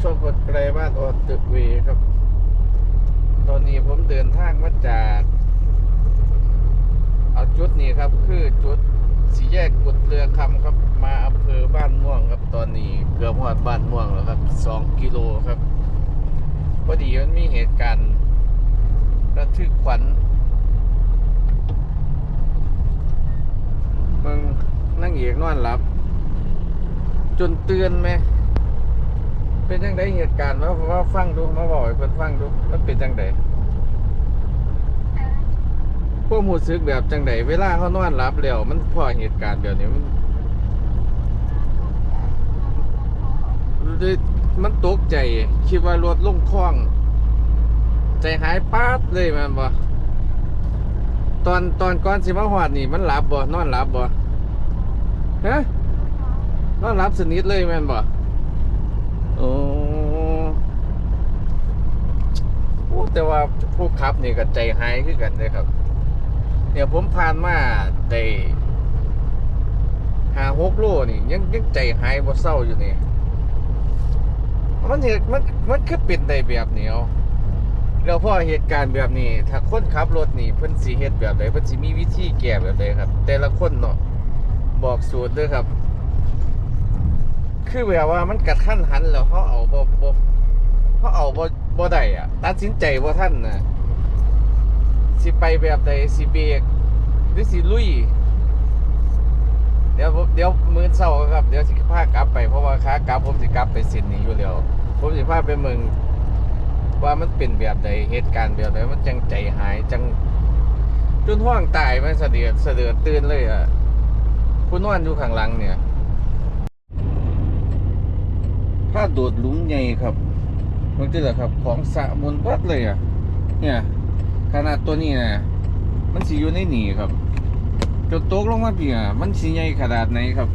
ช่วงกดไกลบ้านออดตึกเวครับ ตอนนี้ผมเดินทางมาจากเอาจุดนี้ครับ คือจุดสีแยกกุดเรือคำครับ มาอำเภอบ้านม่วงครับ ตอนนี้เกือบหอดบ้านม่วงแล้วครับสองกิโลครับพอดีมันมีเหตุการณ์ระทึกขวัญมึงนั่งเอกนอนหลับ จนเตือนไหม เป็นจังไดเหตุการณ์ว่าว่าฟังดูมาบอกให้เพิ่นฟังดูมันเป็นจังไดพวกรู้สึกแบบจังไดเวลาเขานอนหลับแล้วมันพอเหตุการณ์แบบนี้มันเลยมันตกใจคิดว่ารถลงคลอง ใจหายป๊าดเลยแมันบ่ตอนตอนก่อนสิมาฮอดนี่มันหลับบ่นอนหลับบ่ฮะนอนหลับสนิทเลยแม่นบ่ โอ้แต่ว่าผู้ขับนี่ก็ใจหายคือกันเลยครับ เนี่ยผมผ่านมาได้หาหกโลนี่ยังยังใจหายบ่เศร้าอยู่นี่ มันเหตุมันมันคือเป็นได้แบบนี้เอาแล้วพอเหตุการณ์แบบนี้ ถ้าคนขับรถนี่เพิ่นสิเฮ็ดแบบใดเพิ่นสิมีวิธีแก้แบบใดครับ แต่ละคนเนาะบอกสูตรด้อครับ คือแบบว่ามันกระทันหันแล้วเขาเอาบ่บ่เขาเอาบ่บ่ได้อะตัดสินใจบ่ทันนะสิไปแบบใดสิเบรกหรือสิลุย เดี๋ยวเดี๋ยวมื้อเช้าครับ เดี๋ยวสิพากลับไปเพราะว่าขากลับผมสิกลับไปเส้นนี้อยู่แล้วผมสิพาไปเมืองว่ามันเป็นแบบใดเหตุการณ์แบบใดมันจังใจหายจังจนห้องตายมันสดือดสะเดือดตื่นเลยอะผู้นอนอยู่ข้างหลังเนี่ย ถ้าโดดหลุมใหญ่ครับมันก็แหละครับ ของสะมนวัดเลยอะ เนี่ย ขนาดตัวนี้นะมันสีอยู่ในหนีครับจนโต๊กลงมาเปียมันสีใหญ่ขนาดไหนครับ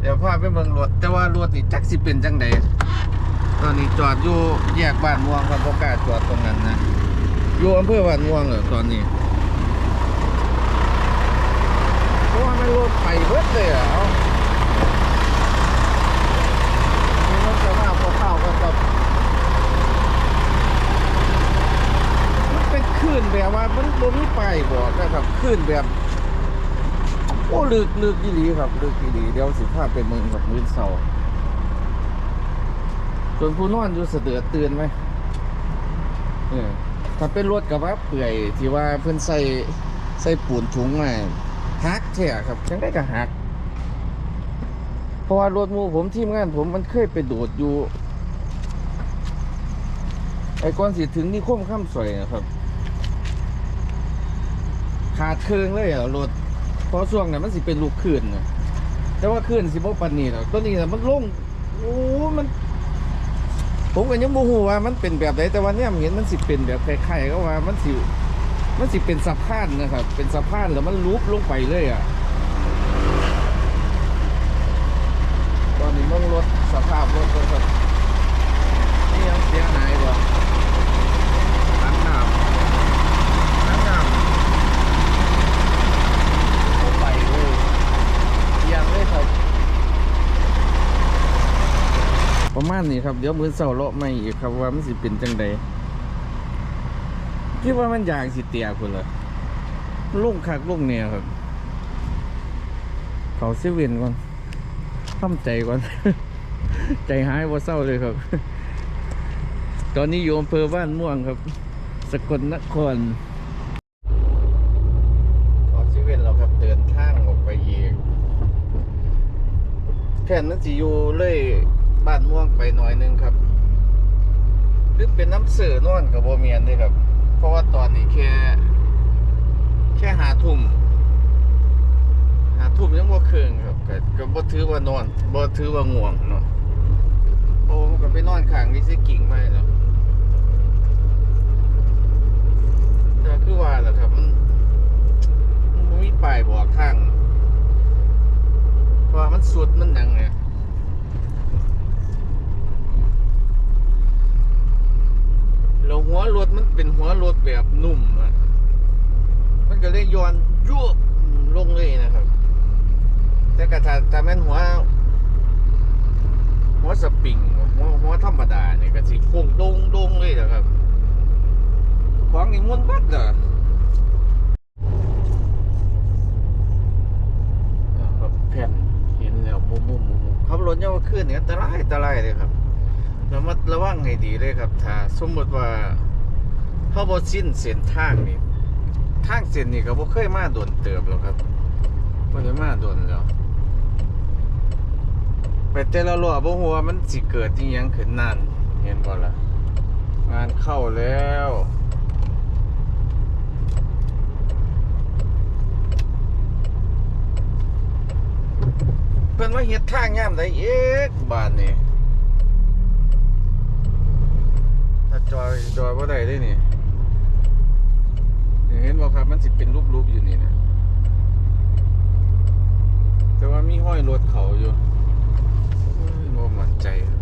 เดี๋ยวพาไปเมืองรถแต่ว่ารถนี่จักสิเป็นจังใดตอนนี้จอดอยู่แยกบ้านม่วงครับโอกาสจอดตรงนั้นนะอยู่อำเภอบ้านม่วงเหรอตอนนี้เพราะว่ามันรถไปเบิดเลยอะเอา มีรถจะมาพอเข้าก็ แบบมันเป็นคลื่นแบบว่ามันบ่มีป้ายบอกนะครับคลื่นแบบโอ้ลึกลึกอีหลีครับลึกอีหลีเดี๋ยวสิพาไปเมืองกับมือเสาจนผู้นอนอยู่เสดือดตื่นไหมเออถ้าเป็นรถกับว่าเปื่อยที่ว่าเพิ่อนใส่ใส่ปูนถุงมาฮักแท้ครับจังได้ก็ฮักเพราะว่ารถมูผมทีมงานผมมันเคยไปโดดอยู่ ไอ้ก่อนสิถึงนี่คมข้ามสวยนะครับ ขาดเครื่องเลยอะรถพราะช่วงเนั้นมันสิเป็นลูกขึ้นนะแต่ว่าขึ้นสิบ่ปันนี่หรอกตัวนี้น่ะมันลงโอ้ มัน ผมก็ยังโมโหว่ามันเป็นแบบไหนแต่ว่าเนี่ยเห็นมันสิเป็นแบบคล้ายๆก็ว่ามันสิมันสิเป็นสะพานนะครับ เป็นสะพานแล้วมันลุบลงไปเลยอะ ตอนนี้มึงรถสภาพรถรถนี่ยังเสียหายบ่ล้างน้ำล้างน้ำเข้าไปเลยยังเลยครับ ประ มาณนี้ครับเดี๋ยวมือเสาเลาะไม่อีกครับว่ามันสิเป็นจังใดคิดว่ามันยางสิเตียคุณเหรอลุ่งคักลุ่งเนี่ยครับ เขาเซเว่นก่อนทำใจก่อน ใจหายว่าเศร้าเลยครับ ตอนนี้อยู่อำเภอบ้านม่วงครับ สกลนครขอชีวิตเราครับเดินทางออกไปอีกแค่นั้นสิอยู่เลย บ้านม่วงไปหน่อยนึงครับหรือเป็นน้ำเสือนอนกับโบเมียนด้วยครับ เพราะว่าตอนนี้แค่ แค่หาทุ่มหาทุ่มยังบ่เคืองครับก็ก็บ่ถือว่านอนบ่ถือว่าง่วงเนาะโอ้มันก็ไปนอนข้างวิสิกิ่งไม่แล้วแต่คือว่าแหละครับมันมันมีป้ายบอกทางเพราะว่ามันสุดมันยังไง แล้วหัวรถมันเป็นหัวรถแบบนุ่มอะมันก็เลยย้อนยวลงเลยนะครับ แต่กระถ้าถ้าแม่นหัว หัวสปริงหัวหัวธรรมดาเนี่ยก็สิโค้งโดงโดงเลยนะครับของนี่ม้วนบัดเหรอครับแผ่นเห็นแล้วมุมมุมมุมมุมขับรถเนี่ยว่าขึ้นเนี่ยอันตรายอันตรายเลยครับ ระมัดระวังให้ดีเลยครับ ถ้าสมมติว่าเขาบอสิ้นเส้นทางนี่ทางเส้นนี่ก็บ่เคยมาโดนเติบหรอกครับบ่ได้มาโดนแล้วไปแต่ละรอบบ่ฮู้ว่ามันสิเกิดอีหยังขึ้นนั่นเห็นบ่ล่ะงานเข้าแล้วเพิ่นว่าเฮ็ดทางยามใดเอ๊กบ้านนี่ ถ้าจอยจอยบ่าได้เด้นี่นี่เห็นบ่ครับมันสิเป็นรูปๆอยู่นี่นะแต่ว่ามีห้อยรถเขาอยู่โอ้ยบ่มั่นใจครับ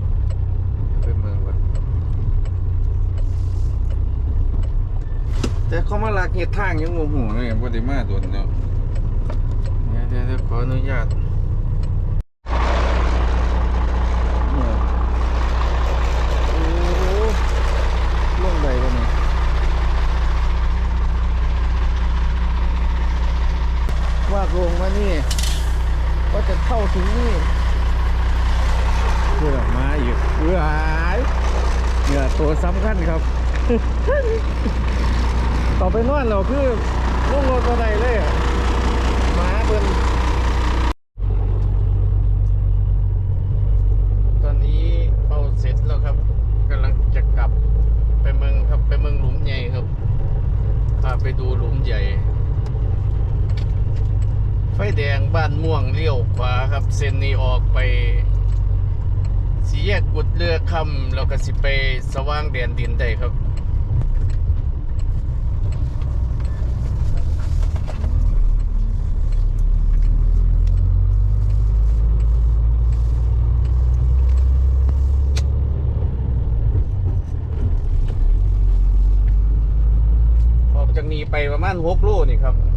ไปเมืองก่อนแต่เขามาลักเฮ็ดทางยังงงหูเลยบ่ได้มาโดนเนาะเดี๋ยวเดี๋ยวเดี๋ยวขออนุญาตเนี่ยโอ้โหลงใดวะเนี่ยว่า ลงมานี่ ก็จะเข้าถึงนี่เพื่อมาอยู่เพื่อหายเนี่ยตัวสำคัญครับ ต่อไปนอนเราคือลงรถตัวใดเลยอะมาเพิ่นตอนนี้เป่าเสร็จแล้วครับกำลังจะกลับไปเมืองครับไปเมืองหลุมใหญ่ครับพาไปดูหลุมใหญ่ แดงบ้านม่วงเลี้ยวขวาครับ เส้นนี้ออกไปสีแยกกุดเรือคำเราก็สิไปสว่างแดนดินได้ครับออกจากนี้ไปประมาณหกโลนี่ครับ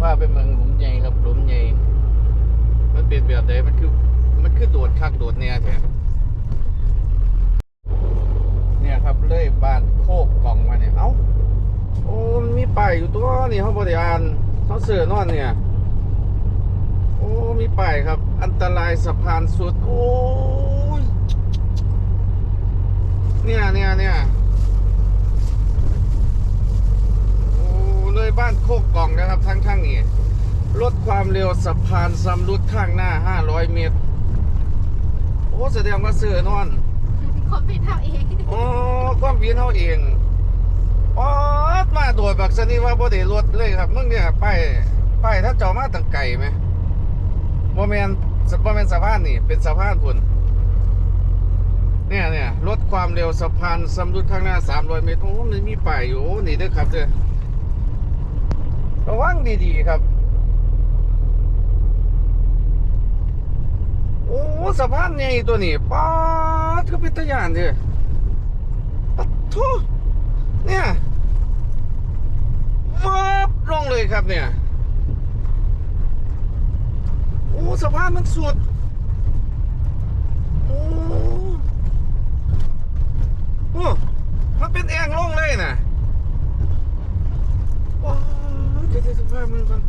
พาไปเมืองหลุมใหญ่ครับหลุมใหญ่ มันเป็นแบบใดมันคือ มันคือโดดคักโดดเนี่ยแท้เนี่ยครับเลยบ้านโคกกล่องมาเนี่ย เอ้า โอ้มันมีป้ายอยู่ตัวนี่เขาบริอานเขาเสือนอนเนี่ย โอ้ มีป้ายครับ อันตรายสะพานสุด โอ้ยเนี่ยเนี่ยเนี่ยโอ้เลยบ้านโคกกล่องนะครับทั้งข้างนี้ ลด ความเร็วสะพานสำรุดข้างหน้า 500 เมตร โอ้แสดงว่าเสือนอนคนเป็นเท่าเองอ๋อความผิดเฮาเองอ๋อมาโดดบักสนี่ว่าบ่ได้รถเลยครับมึงเนี่ยไปไปถ้าเจ้ามาตั้งไก่ไหมบ่แม่นบ่แม่นสะพานนี่ เป็นสะพานพุ่นเนี่ยเนี่ยลดความเร็วสะพานสำรุดข้างหน้า 300 เมตร โอ้มันมีป้ายอยู่โอ้นี่เด้อครับเด้อระวังดีๆครับ โอ้สะพานใหญ่ตัวนี้ป๊าดก็เป็นตะยานเด้ปัดโทเนี่ยวับลงเลยครับเนี่ย โอ้สะพานมันสุดโอ้โอ้มันเป็นแอ่งลงเลยนะว้าวเดี๋ยวๆสะพานมันก่อน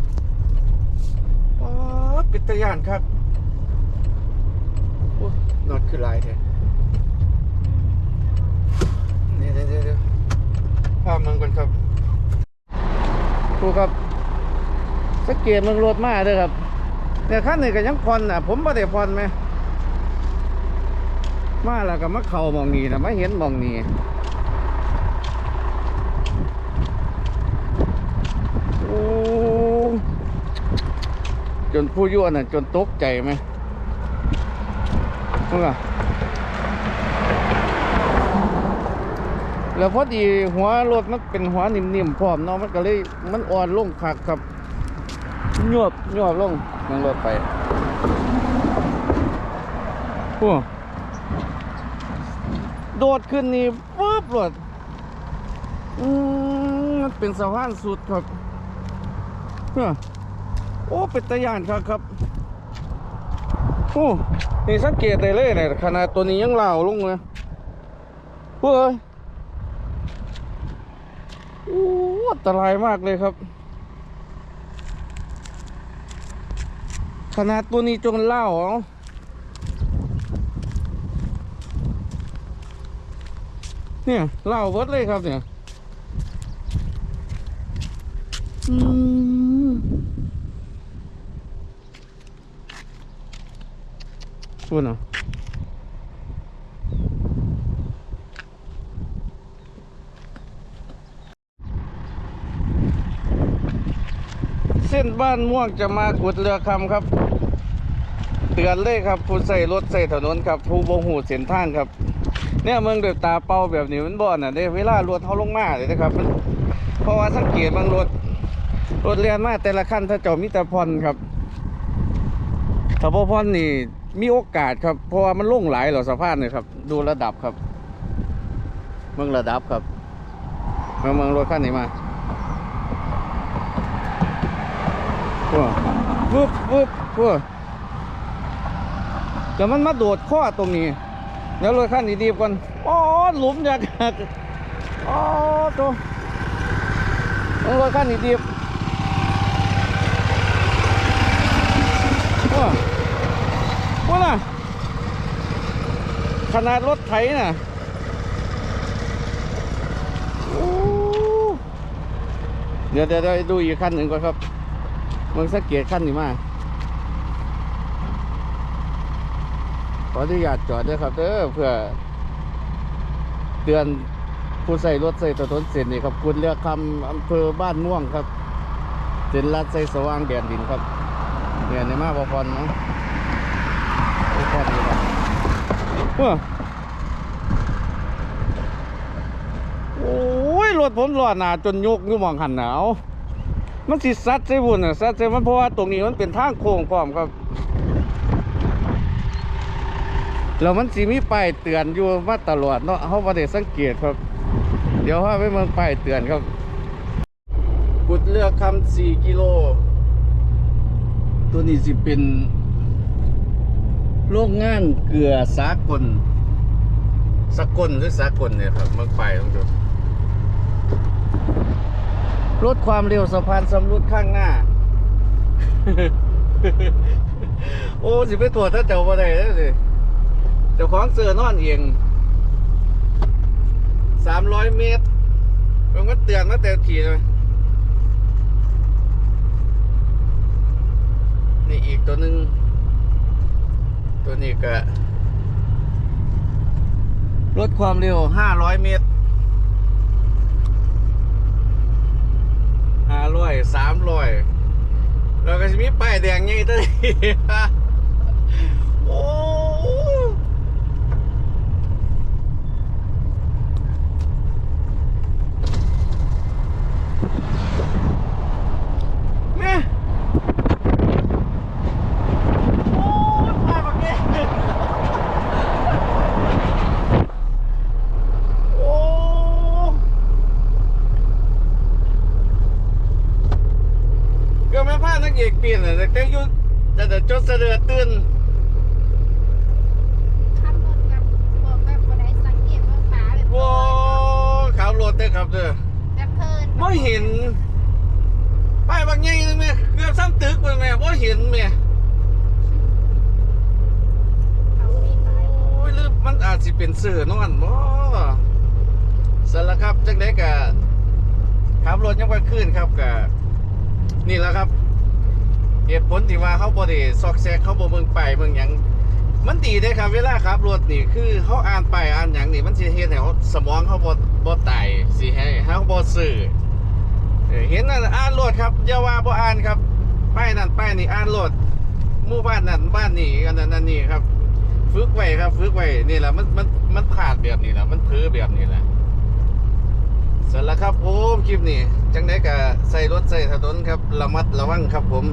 ป๊าดเป็นตะยานครับ นอดคือลายแท้เดี๋ยวเดี๋ยวเดี๋ยวภาพมันก่อนครับครูครับสังเกตมันรถมาเด้อครับเนี่ยขั้นนี้ก็ยังผ่อนอะ ผมไม่ได้ผ่อนไหมมาแล้วก็มาเข่ามองนี้นะมาเห็นมองนี้โอ้จนผู้ยั่วน่ะจนตกใจไหม เมื่อแล้วพอดีหัวรถมันเป็นหัวนิ่มๆพร้อมเนาะมันก็เลยมันอ่อนลงคักครับยวบยวบลงนั่งรถไปโอ้โดดขึ้นนี่ปุ๊บรถอืมมันเป็นสะพานสุดครับเฮ้อโอ้เป็นตะยานครับครับ โอ้ นี่สังเกตได้เลยเนี่ยขนาดตัวนี้ยังเหล่าลงเลยเฮ้ยโอ้อันตรายมากเลยครับ ขนาดตัวนี้จนเหล่าเอาเนี่ยเหล่าเบิร์ดเลยครับเนี่ยอืม พูดเนะเส้นบ้านม่วงจะมาขุดเรือคำครับ เตือนเลยครับผู้ใส่รถใส่ถนนครับผู้บ่หูเส้นทางครับ เนี่ยเมืองเดือดตาเป่าแบบนี้มันบ่อนอะเด้เวลารถเขาลงมาเลยนะครับมันเพราะว่าสังเกตบางรถรถเรียนมาแต่ละคันถ้าเจ้ามีแต่พรครับถ้าบ่พรนี่ มีโอกาสครับ เพราะว่ามันลงหลายเหรอสะพานเนี่ยครับ ดูระดับครับ เมืองระดับครับเมืองเมืองรถคันนี้มาว้าวปุ๊บปุ๊บปุ๊บแล้วมันมาโดดข้อตรงนี้เดี๋ยวรถคันนี้ดีบก่อนอ๋อหลุมอยากอ๋อตัวต้องรถคันนี้ดีบว้าว้าน่ะ ขนาดรถไถน่ะเดี๋ยวเดี๋ยวดูอีกคันหนึ่งก่อนครับมึงสังเกตคันนี้มาขออนุญาตจอดด้วยครับเด้อเพื่อ เตือนผู้ใส่รถใส่ถนนเส้นนี่ครับคุณเลือกคำอำเภอบ้านม่วงครับเส้นลัดใส่สว่างแดนดินครับเนี่ยในมาบอพรนะบอพรดีครับ ว้าโอ้ยรถผมรอดหนาจนยกอยู่มองหันหนาวมันสิซัดใส่บุญอะซัดใส่มันเพราะว่าตรงนี้มันเป็นทางโค้งพร้อมครับแล้วมันสิมีป้ายเตือนอยู่มาตลอดเนาะเขาประเดสังเกตครับ เดี๋ยวว่าไปเมืองป้ายเตือนครับกุดเลือกคำสี่กิโล ตัวนี้สิเป็น โรงงานเกลือสากลสากลหรือสากลเนี่ยครับเมืองไปต้องดูลดความเร็วสะพานสำรุดข้างหน้า โอ้สิไปตรวจถ้าเจ้าบ่ได้แล้วสิเจ้าของเสือนอนเองสามร้อยเมตรมันก็เตือนมาแต่ขี่เลยนี่อีกตัวหนึ่ง ตัวนี้ก็ลดความเร็วห้าร้อยเมตรห้าร้อยสามร้อยแล้วก็จะมีป้ายแดงไงตัวนี้ โอ้ แม่โอ้ยมาแบบนี้โอ้ก็ไม่พลาดนักเอกเปลี่ยนเลยแต่แต่อยุแต่แต่จดเสดือตื่น ขับรถกับบอกแบบบ่ได้สังเกตว่าขาแบบ โอ้ขับรถได้อครับเด้อ แบบ เพลินไม่เห็นป้ายบางใหญ่เลยแม่เกือบซ้ำตึกเลยแม่ไม่เห็นแม่เขาไม่ตายโอ้ยหรือมันอาจสิเป็นเสือนอนบ่สารครับจังไดกะขับรถยังไปขึ้นครับกะนี่แหละครับเหตุผลที่ว่าเขาบ่ได้ซอกแซกเขาบ่เบิ่งไปเบิ่งหยังมันดีเด้ครับ เวลาขับรถนี่คือเขาอ่านไปอ่านหยังนี่มันสิเฮ็ดให้เขาสมองเขาบ่บ่ตายสิให้เขาบ่ซื่อ เห็นนั่นอ่านรถครับอย่าว่าบ่อ่านครับป้ายนั่นป้ายนี่อ่านรถหมู่บ้านนั่นบ้านนี่กันนั่นอันนี้ครับฝึกไว้ครับฝึกไว้นี่แหละมันมันมันขาดแบบนี้แหละมันเพ้อแบบนี้แหละเสร็จแล้วครับผมคลิปนี้จังได้กับใส่รถใส่ถนนครับระมัดระวังครับผม